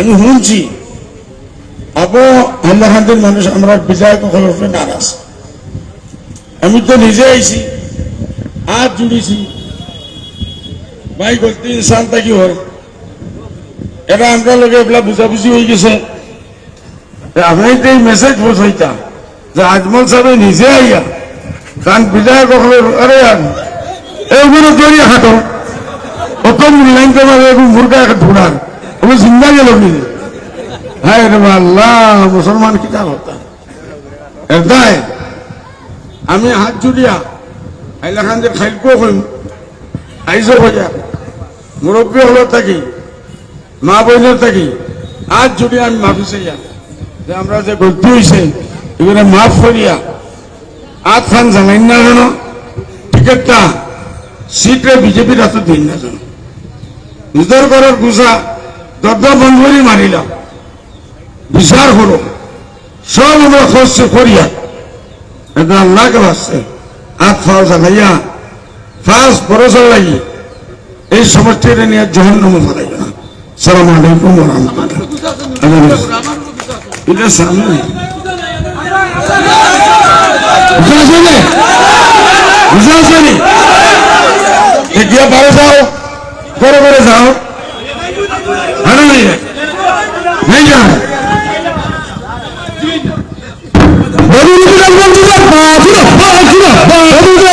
আমি শুনছি। আবো মানুষ, আমরা বিধায়ক সকলের নারাজ আমি তো নিজে আইছি, হাত জুড়িছি। ভাই গলতি ইনসান থাকি হয়? এটা আমরা লগে এগুলা বুঝাবুঝি হয়ে গেছে। আপনি তো এই মেসেজ পৌঁছাইতা, যে আজমল সাহেব নিজে আইয়া কারণ বিধায়ক সকলের আরে এইগুলো দরিয়া খাটো কত মূল্যায়ন এবং মুরগা একটা জিন্দা গেল রে আল্লাহ, মুসলমান কি তা হতা আমি হাত জুড়িয়া আইলা খান যে খাইলকো হইম আইসো ভজা মুরব্বী হলো থাকি, মা বইনের থাকি, হাত জুড়িয়া আমি মাফি চাইয়া। যে আমরা যে গলতি হয়েছে এগুলো মাফ করিয়া, হাত খান জানাই না জানো? টিকেটটা সিটে বিজেপির হাতে দিন না জানো? নিজের ঘরের গুছা দরজা বন্ধ করে মারিলাম বিচার হলো। সব আমরা খরচ করিয়া এটা আল্লাহকে বাসছে। হাত ফাও জানাইয়া ফার্স্ট ভরসা লাগি এই সমষ্টিটা নিয়ে জহন নম ফেলাই না সালাম আলাইকুম এটা সামনে। বুঝা আছে নে? এতিয়া যাও। করে যাও। করি না বন্ধুরা বন্ধুরা বন্ধুরা বন্ধুরা